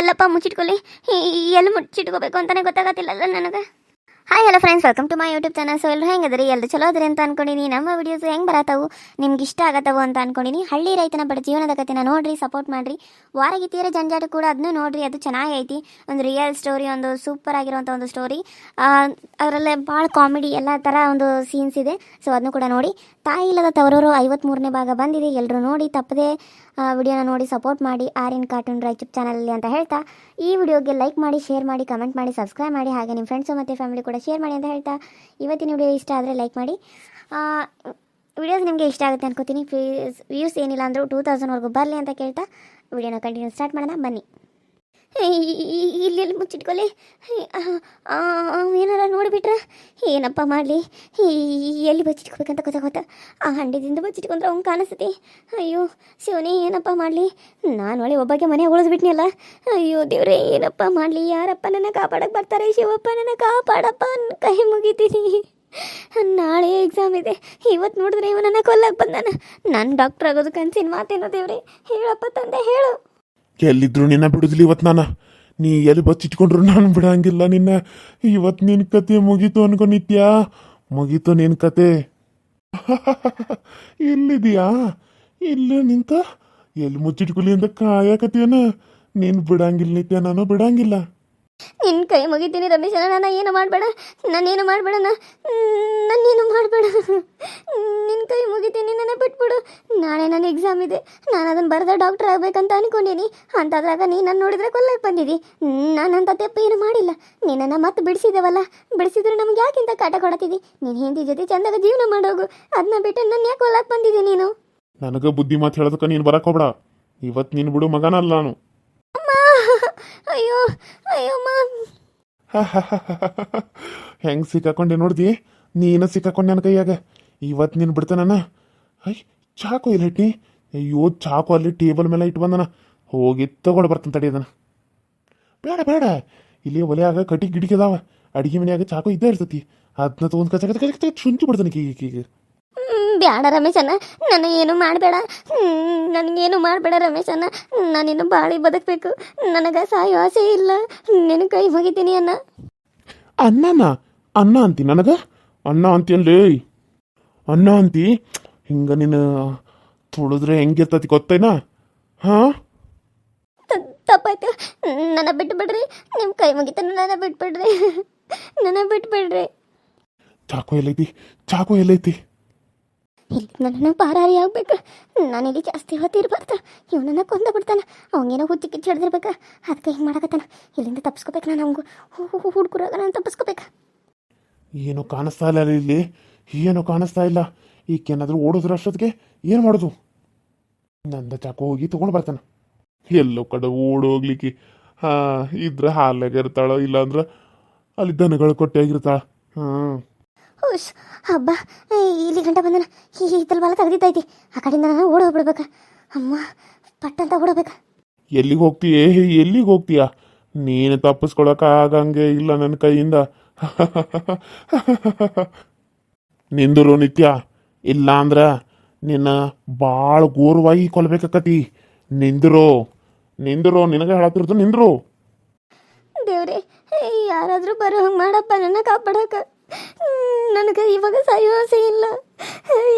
ಎಲ್ಲಪ್ಪ ಮುಚ್ಚಿಟ್ಕೊಳ್ಳಿ. ಎಲ್ಲಿ ಮುಚ್ಚಿಟ್ಕೋಬೇಕು ಅಂತಾನೆ ಗೊತ್ತಾಗತ್ತಿಲ್ಲಲ್ಲ ನನಗೆ. Hi hello friends welcome to my YouTube channel so ಎಲ್ಲರೂ ಹೆಂಗದ್ರಿ ಎಲ್ಲರೂ ಚಲೋ ಅದ್ರಿ ಅಂತ ಅನ್ಕೊಂಡಿನಿ ನಮ್ಮ ವಿಡಿಯೋಸ್ ಹೆಂಗೆ ಬರತ್ತಾವು? ನಿಮ್ಗೆ ಇಷ್ಟ ಆಗತ್ತವು ಅಂತ ಅನ್ಕೊಂಡಿನಿ ಹಳ್ಳಿ ರೈತನ ಬಡ ಜೀವನದ ಕಥೆನ ನೋಡ್ರಿ ಸಪೋರ್ಟ್ ಮಾಡ್ರಿ. ವಾರಗೀತಿಯರ ಜಂಜಾಟ ಕೂಡ ಅದನ್ನು ನೋಡ್ರಿ. ಅದು ಚೆನ್ನಾಗೈತಿ ಒಂದು ರಿಯಲ್ ಸ್ಟೋರಿ ಒಂದು ಸೂಪರ್ ಆಗಿರುವಂಥ ಒಂದು ಸ್ಟೋರಿ ಅದರಲ್ಲೇ ಭಾಳ ಕಾಮಿಡಿ ಎಲ್ಲ ಥರ ಒಂದು ಸೀನ್ಸ್ ಇದೆ. ಸೊ ಅದನ್ನು ಕೂಡ ನೋಡಿ. ತಾಯಿ ಇಲ್ಲದ ತವರವರು ಐವತ್ಮೂರನೇ ಭಾಗ ಬಂದಿದೆ. ಎಲ್ಲರೂ ನೋಡಿ, ತಪ್ಪದೆ ವಿಡಿಯೋನ ನೋಡಿ ಸಪೋರ್ಟ್ ಮಾಡಿ ಆರ್ ಇನ್ ಕಾರ್ಟೂನ್ ಯೂಟ್ಯೂಬ್ ಚಾನಲಲ್ಲಿ ಅಂತ ಹೇಳ್ತಾ. ಈ ವಿಡಿಯೋಗೆ ಲೈಕ್ ಮಾಡಿ ಶೇರ್ ಮಾಡಿ ಕಮೆಂಟ್ ಮಾಡಿ ಸಬ್ಸ್ಕ್ರೈಬ್ ಮಾಡಿ, ಹಾಗೆ ನಿಮ್ಮ ಫ್ರೆಂಡ್ಸು ಮತ್ತು ಫ್ಯಾಮಿಲಿ ಕೂಡ ಶೇರ್ ಮಾಡಿ ಅಂತ ಹೇಳ್ತಾ. ಇವತ್ತಿನ ವಿಡಿಯೋ ಇಷ್ಟ ಆದರೆ ಲೈಕ್ ಮಾಡಿ. ವಿಡಿಯೋಸ್ ನಿಮಗೆ ಇಷ್ಟ ಆಗುತ್ತೆ ಅನ್ಕೋತೀನಿ. ವ್ಯೂಸ್ ಏನಿಲ್ಲ ಅಂದರೂ ಟೂ ತೌಸಂಡ್ವರೆಗೂ ಬರಲಿ ಅಂತ ಕೇಳ್ತಾ. ವಿಡಿಯೋನ ಕಂಟಿನ್ಯೂ ಸ್ಟಾರ್ಟ್ ಮಾಡೋಣ. ಬನ್ನಿ. ಇಲ್ಲಿ ಮುಚ್ಚಿಟ್ಕೊಳ್ಳಿ ಏನಾರ ನೋಡಿಬಿಟ್ರೆ? ಏನಪ್ಪ ಮಾಡಲಿ? ಎಲ್ಲಿ ಬಚ್ಚಿಟ್ಕೋಬೇಕಂತ ಗೊತ್ತಾಗೋತ ಆ ಹಂಡಿದಿಂದ ಬಚ್ಚಿಟ್ಕೊಂಡ್ರೆ ಅವ್ನು ಕಾಣಿಸ್ತತಿ ಅಯ್ಯೋ, ಶಿವನೇ, ಏನಪ್ಪ ಮಾಡಲಿ? ನಾನು ಒಳ್ಳೆ ಒಬ್ಬಗೆ ಮನೆ ಉಳಿದ್ಬಿಟ್ನಲ್ಲ ಅಯ್ಯೋ, ದೇವ್ರೆ, ಏನಪ್ಪ ಮಾಡಲಿ? ಯಾರಪ್ಪ ನನ್ನ ಕಾಪಾಡಕ್ಕೆ ಬರ್ತಾರೆ? ಶಿವಪ್ಪ, ನನ್ನ ಕಾಪಾಡಪ್ಪ ಕೈ ಮುಗಿತೀನಿ. ನಾಳೆ ಎಕ್ಸಾಮ್ ಇದೆ. ಇವತ್ತು ನೋಡಿದ್ರೆ ಇವ ನನ್ನ ಕೊಲ್ಲಕ್ಕೆ ಬಂದಾನ. ನಾನು ಡಾಕ್ಟರ್ ಆಗೋದು ಕನ್ಸಿನ ಮಾತೇನೋ ದೇವ್ರಿ? ಹೇಳಪ್ಪ ತಂದೆ, ಹೇಳು. ಎಲ್ಲಿದ್ರು ನಿನ್ನ ಬಿಡುದಿಲ್ಲ ಇವತ್ತು ನಾನು. ನೀ ಎಲ್ಲಿ ಬಚ್ಚಿಟ್ಕೊಂಡ್ರು ನಾನು ಬಿಡಂಗಿಲ್ಲ ನಿನ್ನ. ಇವತ್ತು ನಿನ್ನ ಕತೆ ಮುಗೀತು ಅನ್ಕೊಂಡಿದ್ಯಾ ಮುಗೀತು ನಿನ್ನ ಕತೆ. ಇಲ್ಲಿದೆಯಾ ಇಲ್ಲ ನಿಂತ. ಎಲ್ಲಿ ಮುಚ್ಚಿಟ್ಕೊಲಿ ಅಂತ ಕಾಯಕತ್ತೀಯನ. ನೀನು ಬಿಡಂಗಿಲ್ಲ ನಿತ್ಯ, ನಾನು ಬಿಡಂಗಿಲ್ಲ. ನಿನ್ನ ಕೈ ಮುಗಿತೀನಿ ರಮೇಶ ನಾನು ಏನು ಮಾಡಬೇಡ? ನಾನೇನು ಮಾಡಬೇಡ ನಾನು ನಿನ್ನ ಕೈ ಮುಗಿತೀನಿ ನನ್ನ ಬಿಟ್ಬಿಡು ನಾಳೆ ನಾನು ಅದನ್ನು ಬರೆದ ಡಾಕ್ಟರ್ ಆಗಬೇಕಂತ ಅನ್ಕೊಂಡೀನಿ. ಅಂಥದ್ರಾಗ ನೀ ನನ್ನ ನೋಡಿದ್ರೆ ಕೊಲ್ಲಕ್ಕೆ ಬಂದಿದ್ದಿ ನಾನಂತ ತೆಪ್ಪ ಏನು ಮಾಡಿಲ್ಲ. ನೀನನ್ನು ಮತ್ತೆ ಬಿಡಿಸಿದೆವಲ್ಲ? ಬಿಡಿಸಿದ್ರೆ ನಮ್ಗೆ ಯಾಕಿಂತ ಕಾಟ ಕೊಡತಿದ್ದಿ ನೀನು ಹಿಂದಿ ಜೊತೆ ಚಂದಾಗ ಜೀವನ ಮಾಡೋಗು. ಅದನ್ನ ಬಿಟ್ಟು ನನ್ನ ಯಾಕೆ ಕೊಲ್ಲಕ್ಕೆ ಬಂದಿದ್ದಿ ನೀನು? ನನಗೆ ಬುದ್ಧಿ ಮಾತು ಹೇಳೋದಕ್ಕೆ ನೀನು ಬರಕ್ಕೆ ಹೋಗ್ಬೇಡ. ಇವತ್ತು ನೀನು ಬಿಡು ಮಗನಲ್ಲ ನಾನು. ಅಮ್ಮ! ಅಯ್ಯೋ ಅಯ್ಯೋ ಹೆಂಗೆ ಸಿಕ್ಕಾಕೊಂಡೆ ನೋಡ್ದಿ? ನೀನು ಸಿಕ್ಕಾಕೊಂಡೆ ನನ್ನ ಕೈಯಾಗ. ಇವತ್ತು ನೀನು ಬಿಡ್ತಾನ ಅಯ್ಯ ಚಾಕು ಇಲ್ಲ ಇಟ್ಟಿ ಅಯ್ಯೋ ಚಾಕು ಅಲ್ಲಿ ಟೇಬಲ್ ಮೇಲೆ ಇಟ್ಟು ಬಂದನ. ಹೋಗಿ ತಗೊಂಡು ಬರ್ತಾನೆ ತಡಿ ಅದನ್ನ. ಬೇಡ ಬೇಡ. ಇಲ್ಲಿ ಒಲೆಯಾಗ ಕಟಿ ಗಿಡಿಕೆ ಅದಾವ. ಅಡಿಗೆ ಮನೆಯಾಗ ಚಾಕು ಇದ್ದೇ ಇರ್ತತಿ. ಅದನ್ನ ತಗೊಂಡ್ ಕಚ ಕಚ ಕಚ ಕಚ ಶುಂಠಿ ಬಿಡ್ತಾನೆ ಕೀಗೆ ಕೀಗೆ. ಬೇಡ ರಮೇಶ್ ರಮೇಶಣ್ಣ. ನನಗೆ ಏನು ಮಾಡಬೇಡ ನನಗೇನು ಮಾಡಬೇಡ ರಮೇಶಣ್ಣ. ನಾನಿನ್ನು ಬಾಳಿ ಬದುಕಬೇಕು. ನನಗೆ ಸಾಯೋ ಆಸೆ ಇಲ್ಲ. ನಿನ್ನ ಕೈ ಮುಗಿತೀನಿ ಅಣ್ಣ. ಅನ್ನನ ಅನ್ನ ಅಂತಿ ನನಗೆ? ಅನ್ನ ಅಲ್ಲೇ ಅನ್ನ ಅಂತಿ? ಹಿಂಗೆ ನೀನು ತುಳಿದ್ರೆ ಹೆಂಗಿರ್ತತಿ ಗೊತ್ತೇನಾ? ಹಾ? ತಪ್ಪಾಯ್ತು. ನನ್ನ ಬಿಟ್ಬಿಡ್ರಿ. ನಿಮ್ಮ ಕೈ ಮುಗಿತಾನೆ ನನ್ನ ಬಿಟ್ಬಿಡ್ರಿ. ನನ್ನ ಬಿಟ್ಬಿಡ್ರಿ. ಚಾಕು ಎಲ್ಲೈತಿ? ಚಾಕು ಎಲ್ಲೈತಿ? ಇಲ್ಲಿ ನನ್ನ ಪಾರಾರಿ ಆಗ್ಬೇಕು. ಇಲ್ಲಿ ಜಾಸ್ತಿ ಹೊತ್ತಿರ್ಬಾರ್ದು. ಇವನನ್ನ ಕೊಂದ ಬಿಡ್ತಾನ. ಅವಂಗೇನೋ ಹುಚ್ಚಿ ಕಿಚ್ಚಿ ಹಿಡ್ದಿರ್ಬೇಕು. ಅದಕ್ಕೆ ಹಿಂಗೆ ಮಾಡಕತ್ತಾನ. ಇಲ್ಲಿಂದ ತಪ್ಪಿಸ್ಕೋಬೇಕು ನಾನು ಅವಂಗು ಹುಡ್ಕುರಾಗ ನಾನು ತಪ್ಪಿಸ್ಕೋಬೇಕು ಏನು ಕಾಣಿಸ್ತಾ ಇಲ್ಲ ಇಲ್ಲಿ. ಏನು ಕಾಣಿಸ್ತಾ ಇಲ್ಲ. ಈಗೇನಾದ್ರೂ ಓಡಿದ್ರ ಅಷ್ಟೊತ್ತಿಗೆ? ಏನು ಮಾಡೋದು? ನಂದ ಚಾಕು ಹೋಗಿ ತಗೊಂಡು ಬರ್ತಾನೆ. ಎಲ್ಲೋ ಕಡೆ ಓಡೋಗ್ಲಿಕ್ಕೆ. ಹಾ ಇದ್ರೆ ಹಾಲಾಗ ಇರ್ತಾಳ ಇಲ್ಲಾಂದ್ರೆ ಅಲ್ಲಿ ದನಗಳು ಕೊಟ್ಟೆಯಾಗಿರ್ತಾಳ ಹ್ಮ್ ಹುಷ್ ಹಬ್ಬ ಇಲ್ಲಿ ಗಂಟ ಬಂದನ. ಈ ಇತ್ತಲ್ ಬಾಲ ತೆಗ್ದಿತ್ತೈತಿ ಆ ಕಡೆಯಿಂದ ನಾನು ಓಡೋಗ್ಬಿಡ್ಬೇಕ ಅಮ್ಮ ಪಟ್ಟಂತ ಓಡೋಬೇಕ ಎಲ್ಲಿಗೆ ಹೋಗ್ತೀಯೇ? ಎಲ್ಲಿಗೆ ಹೋಗ್ತೀಯ? ನೀನು ತಪ್ಪಿಸ್ಕೊಳಕ ಆಗಂಗೆ ಇಲ್ಲ ನನ್ನ ಕೈಯಿಂದ. ನಿಂದರು ನಿತ್ಯ. ಇಲ್ಲ ಅಂದ್ರ ನಿನ್ನ ಭಾಳ ಗೋರವಾಗಿ ಕೊಲ್ಬೇಕಾಕತಿ ನಿಂದ್ರೋ ನಿಂದ್ರೋ ನಿನಗೆ ಹೇಳತ್ತಿರ್ತು ನಿಂದ್ರು. ದೇವ್ರೆ ಯಾರಾದರೂ ಬರೋ ಹಂಗೆ ಮಾಡಪ್ಪ ನನ್ನ ಕಾಪಾಡಕ. ನನಗೆ ಇವಾಗ ಸಾಯೋ ಆಸೆ ಇಲ್ಲ.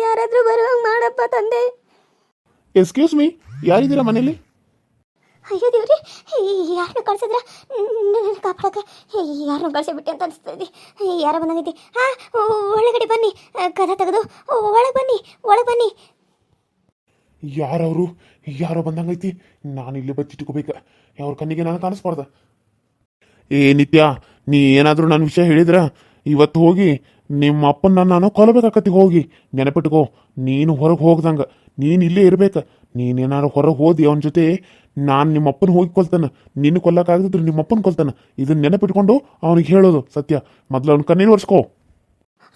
ಯಾರಾದರೂ ಬರೋ ಹಂಗೆ ಮಾಡಪ್ಪ ತಂದೆ. ಎಕ್ಸ್ಕ್ಯೂಸ್ ಮೀ ಯಾರಿದ್ದೀರಾ ಮನೇಲಿ? ಅಯ್ಯೋ ದೇವ್ರಿ ಯಾರನ್ನ ಕಳ್ಸಿದ್ರ? ನನ್ನ ಕಾಪಾಡಕ. ಯಾರನ್ನ ಕಳ್ಸಿಬಿಟ್ಟೆ ಅಂತ ಅನಿಸ್ತದೆ. ಯಾರ ಬಂದಂಗೈತಿ. ಹಾ ಒಳಗಡೆ ಬನ್ನಿ. ಕದ ತೆಗೆದು. ಒಳಗೆ ಬನ್ನಿ ಒಳಗೆ ಬನ್ನಿ. ಯಾರವರು? ಯಾರೋ ಬಂದಂಗೈತಿ. ನಾನು ಇಲ್ಲಿ ಬಚ್ಚಿಟ್ಕೋಬೇಕು ಅವ್ರ ಕಣ್ಣಿಗೆ ನಾನು ಕಾಣಿಸ್ಬಾರ್ದ. ಏ, ನಿತ್ಯ, ನೀ ಏನಾದರೂ ನನ್ನ ವಿಷಯ ಹೇಳಿದ್ರ? ಇವತ್ತು ಹೋಗಿ ನಿಮ್ಮ ಅಪ್ಪನ ನಾನು ಕೊಲಬೇಕಾಕತಿ ಹೋಗಿ. ನೆನಪಿಟ್ಕೋ, ನೀನು ಹೊರಗೆ ಹೋಗ್ದಂಗ. ನೀನು ಇಲ್ಲೇ ಇರ್ಬೇಕ. ನೀನೇನಾದ್ರು ಹೊರಗೆ ಹೋದಿ ಅವನ ಜೊತೆ? ನಾನು ನಿಮ್ಮಪ್ಪನ ಹೋಗಿ ಕೊಲ್ತಾನ. ನಿನ್ನ ಕೊಲ್ಲಕ್ಕಾಗದಿದ್ರೆ ನಿಮ್ಮಪ್ಪನ ಕೊಲ್ತಾನ. ಇದನ್ನ ನೆನಪಿಟ್ಕೊಂಡು ಅವನಿಗೆ ಹೇಳೋದು ಸತ್ಯ. ಮೊದಲು ಅವ್ನ ಕಣ್ಣೀರು ಒರೆಸ್ಕೋ.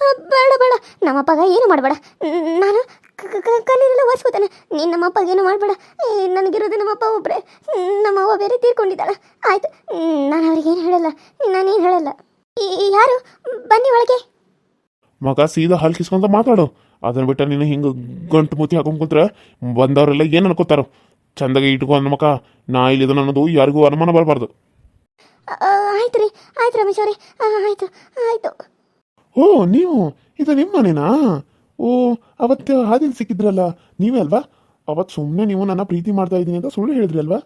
ಬೇಡ ಬೇಡ. ನಮ್ಮಪ್ಪಗ ಏನು ಮಾಡಬೇಡ. ನಾನು ಕಣ್ಣೀರೆಲ್ಲ ಒರೆಸ್ಕೋತಾನೆ. ನೀನು ನಮ್ಮಪ್ಪಗೆ ಏನು ಮಾಡಬೇಡ. ನನಗಿರೋದು ನಮ್ಮಪ್ಪ ಒಬ್ಬರೇ ನಮ್ಮವ್ವ ಬೇರೆ ತೀರ್ಕೊಂಡಿದ್ದಾಳೆ. ಆಯ್ತು. ನಾನು ಅವ್ರಿಗೆ ಏನು ಹೇಳಲ್ಲ. ನಾನೇನು ಹೇಳಲ್ಲ. ಯಾರು? ಬನ್ನಿ ಒಳಗೆ. ಮಗ ಸೀದಾ ಹಲ್ಕಿಸ್ಕೊಂತ ಮಾತಾಡು. ಅದನ್ನ ಬಿಟ್ಟ ನೀನು ಹಿಂಗೆ ಗಂಟು ಮೂತಿ ಹಾಕೊಂಡ್ ಕುಂತ್ರ ಬಂದವರೆಲ್ಲ ಏನು ಅನ್ಕೋತಾರೋ? ಚಂದಾಗಿ ಇಟ್ಕೊ ಮಕ್ಕ ನಾ ಇಲ್ಲಿದ ಅನ್ನೋದು ಯಾರಿಗೂ ಅನುಮಾನ ಬರಬಾರ್ದು. ಆಯ್ತು ರೀ. ಆಯ್ತು ರಮೇಶ್ ಅವರೇ. ಆಯ್ತು. ಆಯ್ತು. ಓ ನೀವು? ಇದು ನಿಮ್ಮ ಮನೆನಾ? ಓ ಅವತ್ತು ಹಾದಿಲ್ ಸಿಕ್ಕಿದ್ರಲ್ಲ ನೀವೇ ಅಲ್ವಾ? ಅವತ್ತು ಸುಮ್ಮನೆ ನೀವು ನನ್ನ ಪ್ರೀತಿ ಮಾಡ್ತಾ ಇದ್ದೀನಿ ಅಂತ ಸುಳ್ಳು ಹೇಳಿದ್ರಿ ಅಲ್ವಾ?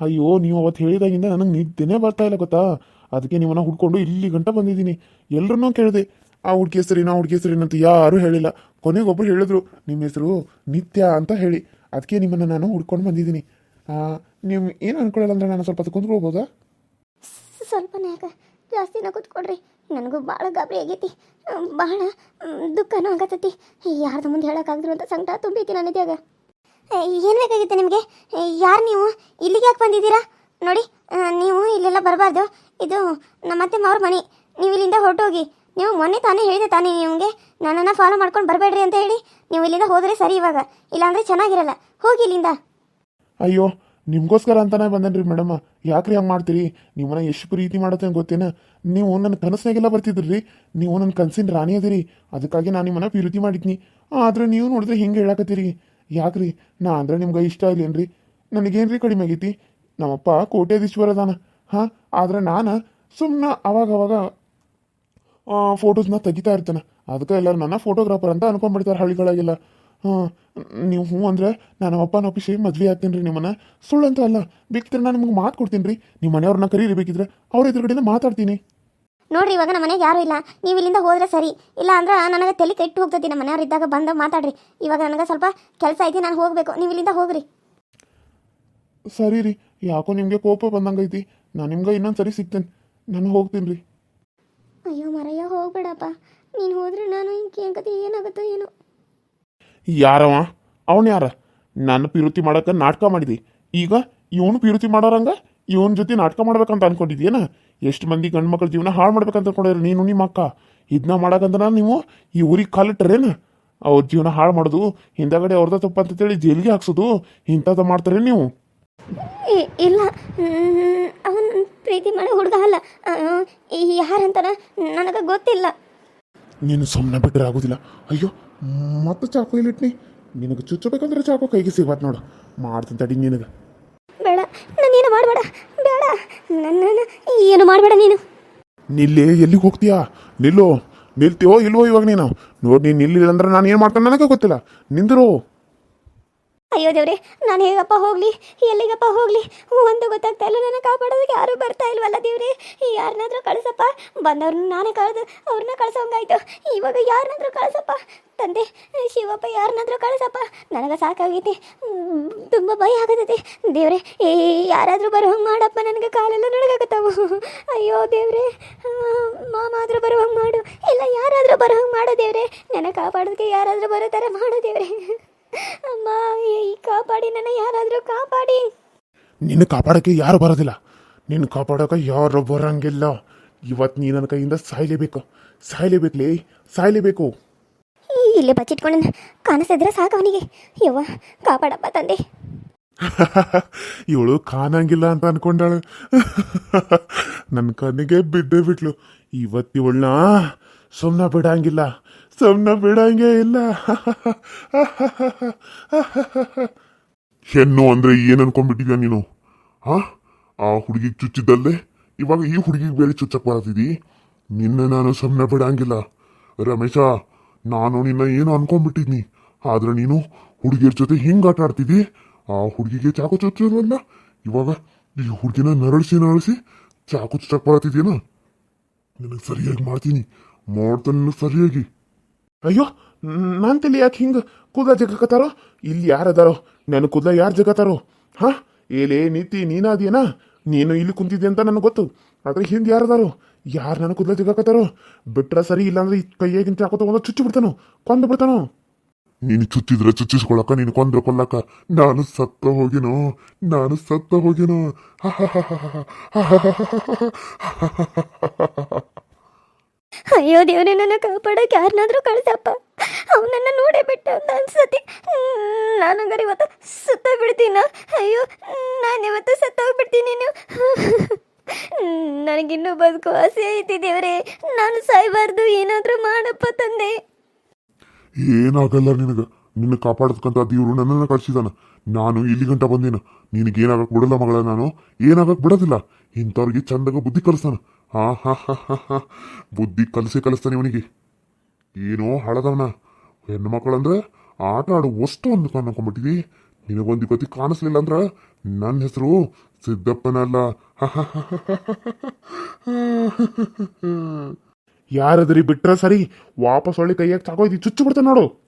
ಅಯ್ಯೋ ನೀವು ಅವತ್ತು ಹೇಳಿದಾಗಿಂದ ನನಗೆ ನಿದ್ದೆನೇ ಬರ್ತಾ ಇಲ್ಲ ಗೊತ್ತಾ? ಅದಕ್ಕೆ ನೀವನ್ನ ಹುಡ್ಕೊಂಡು ಇಲ್ಲಿ ಗಂಟ ಬಂದಿದ್ದೀನಿ. ಎಲ್ಲರನ್ನೂ ಕೇಳಿದೆ. ಆ ಹುಡುಗಿ ಹೆಸರಿನ ಹುಡುಗಿ ಹೆಸರಿನ ಅಂತ ಯಾರೂ ಹೇಳಿಲ್ಲ. ಕೊನೆಗೊಬ್ಬರು ಹೇಳಿದ್ರು, ನಿಮ್ಮ ಹೆಸರು ನಿತ್ಯ ಅಂತ ಹೇಳಿ. ಅದಕ್ಕೆ ನಿಮ್ಮನ್ನು ನಾನು ಹುಡ್ಕೊಂಡು ಬಂದಿದ್ದೀನಿ. ನೀವು ಏನು ಅನ್ಕೊಳ್ಳಲ್ಲ ಅಂದ್ರೆ ನಾನು ಸ್ವಲ್ಪ ಕುಂತ್ಕೊಳ್ಬೋದಾ? ಸ್ವಲ್ಪನೇ ಯಾಕೆ ಜಾಸ್ತಿನ ಕೂತ್ಕೊಡ್ರಿ ನನಗೂ ಭಾಳ ಗಾಬರಿ ಆಗೈತಿ. ಭಾಳ ದುಃಖನೂ ಆಗತ್ತೈತಿ ಯಾರ್ದು ಮುಂದೆ ಹೇಳೋಕ್ಕಾಗದ್ರು ಅಂತ ಸಂಕಟ ತುಂಬೈತಿ ನನ್ನ ಇದ್ಯಾಗ. ಏನು ಬೇಕಾಗಿತ್ತು ನಿಮಗೆ? ಯಾರು ನೀವು? ಇಲ್ಲಿಗೆ ಯಾಕೆ ಬಂದಿದ್ದೀರಾ? ನೋಡಿ ನೀವು ಇಲ್ಲೆಲ್ಲ ಬರಬಾರ್ದು. ಇದು ನಮ್ಮ ಅತ್ತೆ ಮಾವ್ರ ಮನೆ. ನೀವು ಇಲ್ಲಿಂದ ಹೊರಟೋಗಿ. ನೀವು ಮೊನ್ನೆ ತಾನೇ ಹೇಳಿದೆ ತಾನೇ ನಿಮಗೆ ನನ್ನನ್ನು ಫಾಲೋ ಮಾಡ್ಕೊಂಡು ಬರಬೇಡ್ರಿ ಅಂತ ಹೇಳಿ. ನೀವು ಇಲ್ಲಿಂದ ಹೋದರೆ ಸರಿ ಇವಾಗ. ಇಲ್ಲಾಂದ್ರೆ ಚೆನ್ನಾಗಿರಲ್ಲ. ಹೋಗಿ ಇಲ್ಲಿಂದ. ಅಯ್ಯೋ, ನಿಮಗೋಸ್ಕರ ಅಂತಾನೆ ಬಂದನ್ರಿ ಮೇಡಮ್. ಯಾಕ್ರಿ ಹಂಗೆ ಮಾಡ್ತೀರಿ? ನಿಮ್ಮನ್ನ ಎಷ್ಟು ಪ್ರೀತಿ ಮಾಡುತ್ತೆ ಗೊತ್ತೇನ? ನೀವು ನನ್ನ ಕನಸಿನಾಗೆಲ್ಲ ಬರ್ತಿದ್ರಿ ನೀವು ನನ್ನ ಕನಸಿನ ರಾಣಿ ಅದಿರಿ. ಅದಕ್ಕಾಗಿ ನಾನು ನಿಮ್ಮನ್ನ ಪ್ರೀತಿ ಮಾಡಿದ್ನಿ. ಆದ್ರೆ ನೀವು ನೋಡಿದ್ರೆ ಹಿಂಗೆ ಹೇಳಕತ್ತೀರಿ? ಯಾಕ್ರಿ? ನಾ ಅಂದ್ರೆ ನಿಮ್ಗೆ ಇಷ್ಟ ಇಲ್ಲೇನ್ರಿ? ನನಗೇನ್ರಿ ಕಡಿಮೆ ಆಗೈತಿ? ನಮ್ಮಪ್ಪ ಕೋಟ್ಯಾಧೀಶ್ವರ ಅದಾನ. ಹಾಂ? ಆದ್ರೆ ನಾನು ಸುಮ್ಮನೆ ಅವಾಗ ಅವಾಗ ಫೋಟೋಸ್ನ ತೆಗಿತಾ ಇರ್ತಾನೆ. ಅದಕ್ಕೆ ಎಲ್ಲರೂ ನನ್ನ ಫೋಟೋಗ್ರಾಫರ್ ಅಂತ ಅನ್ಕೊಂಡ್ಬಿಡ್ತಾರೆ ಹಳ್ಳಿಗಳಾಗೆಲ್ಲ. ಹಾಂ ನೀವು ಹ್ಞೂ ಅಂದರೆ ನಾನು ಅಪ್ಪನ ಒಪ್ಪಿಸಿ ಮದ್ವೆ ಆಗ್ತೀನಿ ರೀ ನಿಮ್ಮನ್ನ. ಅಂತ ಅಲ್ಲ ಬೇಕಿದ್ರೆ ನಾನು ನಿಮ್ಗೆ ಮಾತು ಕೊಡ್ತೀನಿ ರೀ ನಿಮ್ಮ ಮನೆಯವ್ರನ್ನ ಕರೀರಿ ಬೇಕಿದ್ರೆ ಅವ್ರ ಎದುರುಗಡೆಯಿಂದ ಮಾತಾಡ್ತೀನಿ. ನೋಡ್ರಿ ಇವಾಗ ನಮ್ಮ ಮನೆಗೆ ಯಾರೂ ಇಲ್ಲ. ನೀವು ಇಲ್ಲಿಂದ ಹೋದ್ರೆ ಸರಿ. ಇಲ್ಲ ಅಂದ್ರೆ ನನಗೆ ತಲೆ ಕೆಟ್ಟು ಹೋಗ್ತೈತಿ ನಮ್ಮ ಮನೆಯವ್ರು ಇದ್ದಾಗ ಬಂದು ಮಾತಾಡ್ರಿ. ಇವಾಗ ನನಗೆ ಸ್ವಲ್ಪ ಕೆಲಸ ಐತಿ ನಾನು ಹೋಗಬೇಕು. ನೀವು ಇಲ್ಲಿಂದ ಹೋಗ್ರಿ. ಸರಿ ರೀ ಯಾಕೋ ನಿಮಗೆ ಕೋಪ ಬಂದಂಗೈತಿ. ನಾನು ನಿಮ್ಗೆ ಇನ್ನೊಂದು ಸರಿ ಸಿಗ್ತೇನೆ. ನಾನು ಹೋಗ್ತೀನಿ ರೀ ಅಯ್ಯೋ ಮರಯ್ಯ ಹೋಗ್ಬೇಡಪ್ಪ. ನೀನು ಹೋದ್ರೆ ನಾನು ಹಿಂಗೆ ಕತೆ ಏನಾಗುತ್ತೋ ಏನು. ಯಾರವ? ಅವನು ಯಾರ? ನನ್ನ ಪಿರುತಿ ಮಾಡಕ್ಕೆ ನಾಟಕ ಮಾಡಿದಿ. ಈಗ ಇವನು ಪಿರುತಿ ಮಾಡೋರಂಗ? ಇವನ ಜೊತೆ ನಾಟಕ ಮಾಡ್ಬೇಕಂತ ಅನ್ಕೊಂಡಿದ್ಯೇನ ಎಷ್ಟು ಮಂದಿ ಗಂಡು ಮಕ್ಳ ಜೀವನ ಹಾಳು ಮಾಡ್ಬೇಕಂತ ಅನ್ಕೊಂಡಿರ ನೀನು ನಿಮ್ಮ ಅಕ್ಕ. ಇದನ್ನ ಮಾಡಕಂತ ನೀವು ಈ ಊರಿಗೆ ಕಾಲಿಟ್ರೇನ ಅವ್ರ ಜೀವನ ಹಾಳು ಮಾಡೋದು ಹಿಂದಗಡೆ ಅವ್ರದ ತಪ್ಪ ಅಂತೇಳಿ ಜೈಲಿಗೆ ಹಾಕ್ಸೋದು ಇಂಥದ್ದು ಮಾಡ್ತಾರೆ ನೀವು? ಇಲ್ಲ. ಅವನು ಪ್ರೀತಿ ಮಾಡೋ ಹುಡುಗ ಅಲ್ಲ. ಯಾರಂತಾನ ನನಗೆ ಗೊತ್ತಿಲ್ಲ. ನೀನು ಸುಮ್ಮನೆ ಬಿಟ್ಟರೆ ಆಗೋದಿಲ್ಲ. ಅಯ್ಯೋ ಮತ್ತೆ ಚಾಕು ಇಲ್ಲಿಟ್ನಿ. ನಿನಗೆ ಚುಚ್ಚಬೇಕಂದ್ರೆ ಚಾಕು ಕೈಗೆ ಸಿಗ್ಬಾರ್ದು ನೋಡು. ಮಾಡ್ತೀನಿ ತಡಿ ನಿನಗೆ. ಬೇಡ ನಾನೇನು ಮಾಡಬೇಡ. ಬೇಡ ನನ್ನ ಏನು ಮಾಡಬೇಡ ನೀನು. ನಿಲ್ಲಿ ಎಲ್ಲಿಗೆ ಹೋಗ್ತೀಯಾ? ನಿಲ್ಲು. ನಿಲ್ತೀಯೋ ಇಲ್ವೋ ಇವಾಗ ನೀನು. ನೋಡಿ ನೀನು ನಿಲ್ಲಿಲ್ಲ ಅಂದ್ರೆ ನಾನು ಏನು ಮಾಡ್ತಾನೆ ನನಗೆ ಗೊತ್ತಿಲ್ಲ. ನಿಂದ್ರು. ಅಯ್ಯೋ ದೇವ್ರೆ ನಾನು ಹೇಗಪ್ಪ ಹೋಗ್ಲಿ? ಎಲ್ಲಿಗಪ್ಪ ಹೋಗ್ಲಿ? ಒಂದು ಗೊತ್ತಾಗ್ತಾ ಇಲ್ಲ ನನ್ನ ಕಾಪಾಡೋದಕ್ಕೆ ಯಾರು ಬರ್ತಾ ಇಲ್ವಲ್ಲ ದೇವ್ರೆ? ಯಾರನ್ನಾದ್ರೂ ಕಳಿಸಪ್ಪ? ಬಂದವ್ರನ್ನ ನಾನೇ ಕಳೆದು ಅವ್ರನ್ನ ಕಳ್ಸೋಂಗಾಯ್ತು. ಇವಾಗ ಯಾರನ್ನಾದ್ರೂ ಕಳಿಸಪ್ಪ? ತಂದೆ ಶಿವಪ್ಪ ಯಾರನ್ನಾದ್ರೂ ಕಳಿಸಪ್ಪ? ನನಗೆ ಸಾಕಾಗೈತಿ. ತುಂಬ ಭಯ ಆಗತೈತಿ. ದೇವ್ರೆ ಏ ಯಾರಾದರೂ ಬರೋ ಹಂಗೆ ಮಾಡಪ್ಪ ನನಗೆ ಕಾಲೆಲ್ಲ ನಡಗಾಕತ್ತಾವು. ಅಯ್ಯೋ ದೇವ್ರೆ ಆ, ಮಾಮ ಆದರೂ ಬರೋ ಹಂಗೆ ಮಾಡು. ಇಲ್ಲ ಯಾರಾದರೂ ಬರೋ ಹಂಗೆ ಮಾಡು ದೇವ್ರೆ. ನನಗೆ ಕಾಪಾಡೋದಕ್ಕೆ ಯಾರಾದರೂ ಬರೋ ಥರ ಮಾಡೋ ದೇವ್ರೆ. ಅಮ್ಮ ಈ ಕಾಪಾಡಿ ನನ್ನ ಯಾರಾದರೂ ಕಾಪಾಡಿ. ನಿನ್ನ ಕಾಪಾಡೋಕ್ಕೆ ಯಾರು ಬರೋದಿಲ್ಲ. ನಿನ್ನ ಕಾಪಾಡೋಕೆ ಯಾರು ಬರಂಗಿಲ್ಲ. ಇವತ್ತು ನೀ ನನ್ನ ಕೈಯಿಂದ ಸಾಯ್ಲೇಬೇಕು. ಸಾಯ್ಲೇಬೇಕಲೇ ಸಾಯ್ಲೇಬೇಕು. ಇಲ್ಲೇ ಬಚ್ಚಿಟ್ಕೊಂಡು ಕಾಣಿಸಿದ್ರೆ ಸಾಕು ಅವನಿಗೆ. ಯವ್ವ ಕಾಪಾಡಪ್ಪ ತಂದೆ. ಇವಳು ಕಾಣಂಗಿಲ್ಲ ಅಂತ ಅನ್ಕೊಂಡಾಳು. ನನ್ನ ಕಣ್ಣಿಗೆ ಬಿದ್ದೇ ಬಿಟ್ಲು. ಇವತ್ತಿವಳನ್ನ ಸುಮ್ಮನೆ ಬಿಡಂಗಿಲ್ಲ. ಸುಮ್ಮನೆ ಬಿಡಂಗೇ ಇಲ್ಲ. ಹೆಣ್ಣು ಅಂದ್ರೆ ಏನ್ ಅನ್ಕೊಂಡ್ಬಿಟ್ಟಿದ್ಯಾ ನೀನು? ಹಾ ಆ ಹುಡುಗಿಗೆ ಚುಚ್ಚಿದ್ದಲ್ಲೇ ಇವಾಗ ಈ ಹುಡುಗಿಗೆ ಬೇರೆ ಚುಚ್ಚಕ್ ಬರತಿದಿ ನಿನ್ನ ನಾನು ಸುಮ್ಮನೆ ಬಿಡಂಗಿಲ್ಲ. ರಮೇಶ, ನಾನು ನಿನ್ನ ಏನು ಅನ್ಕೊಂಡ್ಬಿಟ್ಟಿದ್ನಿ? ಆದ್ರೆ ನೀನು ಹುಡುಗಿಯರ ಜೊತೆ ಹಿಂಗ್ ಆಟ ಆಡ್ತಿದ್ದಿ? ಆ ಹುಡುಗಿಗೆ ಚಾಕು ಚುಚ್ಚಿರಲ್ಲ ಇವಾಗ ಈ ಹುಡುಗಿನ ನರಳಿಸಿ ನರಳಿಸಿ ಚಾಕು ಚುಚ್ಚಕ್ ಬರತಿದ್ಯೇನ ನಿನಗೆ ಸರಿಯಾಗಿ ಮಾಡ್ತೀನಿ. ಮಾಡ್ತಾನ ಸರಿಯಾಗಿ. ಅಯ್ಯೋ ನಾನು ತಲೆ ಯಾಕೆ ಹಿಂಗೆ ಕೂದಲ ಜಗಕತ್ತಾರೋ ಇಲ್ಲಿ ಯಾರದಾರೋ ನನ್ನ ಕೂದಲ ಯಾರು ಜಗತ್ತಾರೋ ಹಾ ಏಲೇ ನೀತಿ ನೀನಾದೇನಾ ನೀನು ಇಲ್ಲಿ ಕುಂತಿದ್ದೆ ಅಂತ ನನಗೆ ಗೊತ್ತು ಆದರೆ ಹಿಂದೆ ಯಾರದಾರೋ ಯಾರು ನನ್ನ ಕೂದಲ ಜಗಕತ್ತಾರೋ ಬಿಟ್ರೆ ಸರಿ ಇಲ್ಲಾಂದ್ರೆ ಈ ಕೈಯಾಗಿಂತ ಚಾಕು ಒಂದು ಚುಚ್ಚಿ ಬಿಡ್ತಾನೋ ಕೊಂದು ಬಿಡ್ತಾನೋ ನೀನು ಚುಚ್ಚಿದ್ರೆ ಚುಚ್ಚಿಸ್ಕೊಳಕ ನೀನು ಕೊಂದ್ರೆ ಕೊಲ್ಲಕ ನಾನು ಸತ್ತ ಹೋಗಿನೋ ನಾನು ಸತ್ತ ಹೋಗಿನೋ ಅಯ್ಯೋ ದೇವರೇ, ನನ್ನ ಕಾಪಾಡೋಕೆ ಯಾರನ್ನಾದ್ರೂ ಕಳ್ಸಪ್ಪ. ಅವನನ್ನ ನೋಡೇ ಬಿಟ್ಟ ಅಂತ ಅನ್ಸತಿ ನಾನು ಹಂಗಾರೆ ಇವತ್ತು ಬಿಡ್ತೀನ ಅಯ್ಯೋ, ನಾನು ಇವತ್ತು ಸತ್ತೋಗ್ಬಿಡ್ತೀನಿ ನೀವು ನನಗಿನ್ನೂ ಬದುಕು ಆಸೆ ಐತಿ ದೇವ್ರೆ. ನಾನು ಸಾಯ್ಬಾರ್ದು, ಏನಾದರೂ ಮಾಡಪ್ಪ ತಂದೆ. ಏನಾಗಲ್ಲ ನಿನಗ. ನಿನ್ನ ಕಾಪಾಡತಕ್ಕಂತ ದೇವ್ರು ನನ್ನನ್ನು ಕಳ್ಸಿದಾನ. ನಾನು ಇಲ್ಲಿಗಂಟ ಬಂದೇನು? ನಿನಗೆ ಏನಾಗಕ್ಕೆ ಬಿಡಲ್ಲ ಮಗಳ ನಾನು? ಏನಾಗಕ್ಕೆ ಬಿಡೋದಿಲ್ಲ? ಇಂಥವ್ರಿಗೆ ಚಂದಾಗ ಬುದ್ಧಿ ಕಲಿಸ್ತಾನ. ಹಾ ಹಾ ಹಾ ಬುದ್ಧಿ ಕಲಿಸಿ ಕಲಿಸ್ತಾನೆ ಇವನಿಗೆ. ಏನೋ ಹಳದವನ. ಹೆಣ್ಣು ಮಕ್ಕಳಂದ್ರೆ ಆಟ ಆಡು ಅಷ್ಟು ಒಂದು ಅನ್ಕೊಂಡ್ಬಿಟ್ಟಿದಿ ನಿನಗೊಂದು ಗತಿ ಕಾಣಿಸ್ಲಿಲ್ಲ ಅಂದ್ರ ನನ್ನ ಹೆಸರು ಸಿದ್ದಪ್ಪನಲ್ಲ. ಯಾರದ್ರಿ ಬಿಟ್ರ ಸರಿ? ವಾಪಸ್ ಒಳ್ಳೆ ಕೈಯಾಗ ತಗೋದಿ ಚುಚ್ಚು ಬಿಡ್ತಾನೆ ನೋಡು.